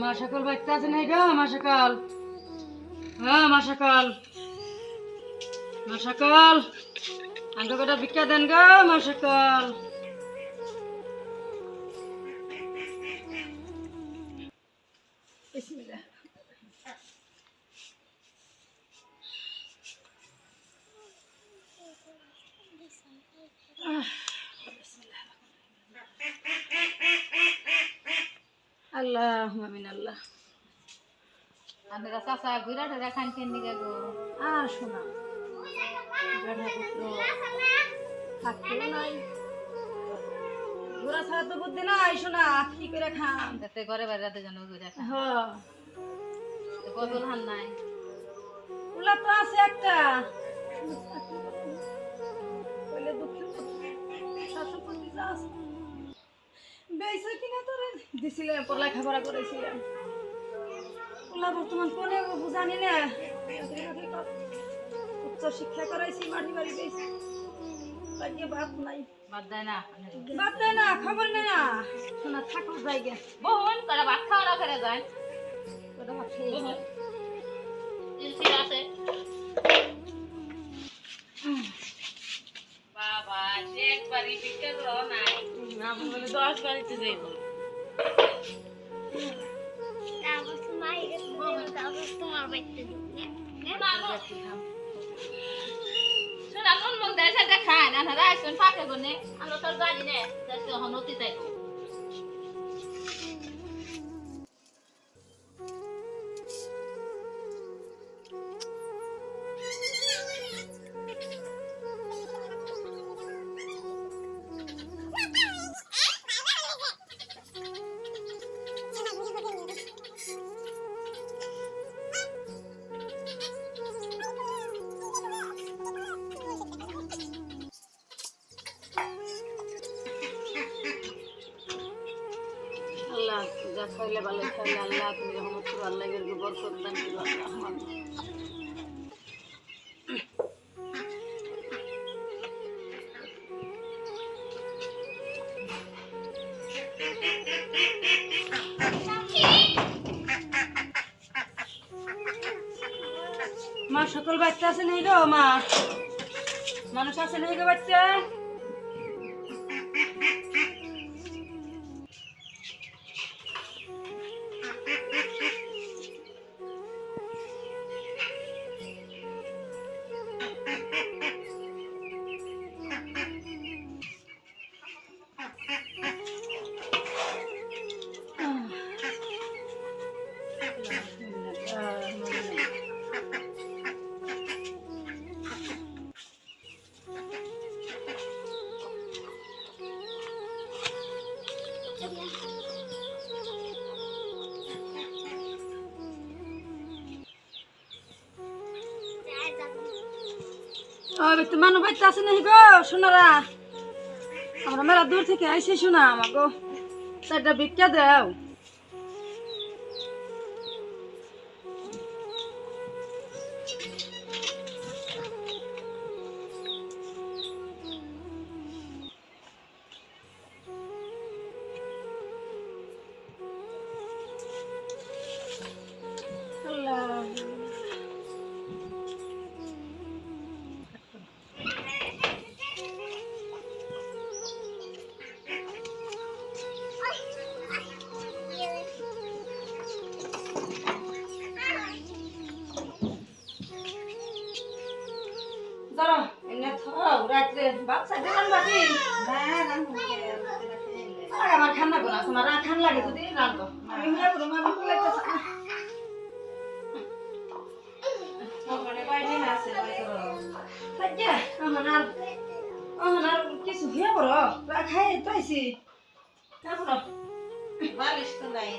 মা সকাল আছে নাই গো মা সকাল হ্যাঁ মা সকাল মা সকাল আঙ্গ কটা ভিক্ষা দেন গো মা সকাল। আল্লাহ আমিন আল্লাহ। আপনারা চাচা ঘুরা ঠেরা খান কেন দিকে গো? আর শোনা থাকতেও নাই। ঘোরা ছাড়া তো বুদ্ধি নাই শোনা কি করে খাম যাতে ঘরে বাইরে যেন ঘুরা খান বদল হান নাই? ওলা তো আছে একটা। বলে শাশুড়ি আছে। বেইছে কিনা তোরে? দিছিলাম পড়ালেখা খাবার করেছিলাম ওলা বর্তমান কোনে জানি না। উচ্চ শিক্ষা করাইছি মাটি বাড়ি গেছি তাকে বাদ নাই। বাদ দেয় না বাদ দেয় না খবর নেই না। শোনা ঠাকুর জায়গা। বহুন করে ভাত খাওয়া যায় ওটা ভাত খেয়ে দশ বাড়িতে যাইব শোনা মন মন দেয় সাথে খায় না রাইসন ফাঁকে গনে আমরা তোর জানি না হনতি তাই যা খাইলে ভালো খাইলে আল্লাহ, তুমি রহমত করো আল্লাহ এর গোবর করদান করো আল্লাহ মা, সকল বাচ্চা আছে নেই গো, মা? মানুষ আছে নেই গো বাচ্চা? মানুষ বাচ্চা আছে নাকি গো শোনারা আমরা মেলা দূর থেকে আইসি শোনা আমার গো চারটা ভিক্ষা দেও। থাও রাত্রে সাইডে রান বাকি আরে আমার ঠান্ডা কোনা তোমার রাত ঠান্ডা লাগে যদি রান্ধো আমি হয়ে বলব আমি তো আচ্ছা আমার আমার কিছু হয়ে বড় খাই তো আইছি তারপর? বালিশ তো নাই।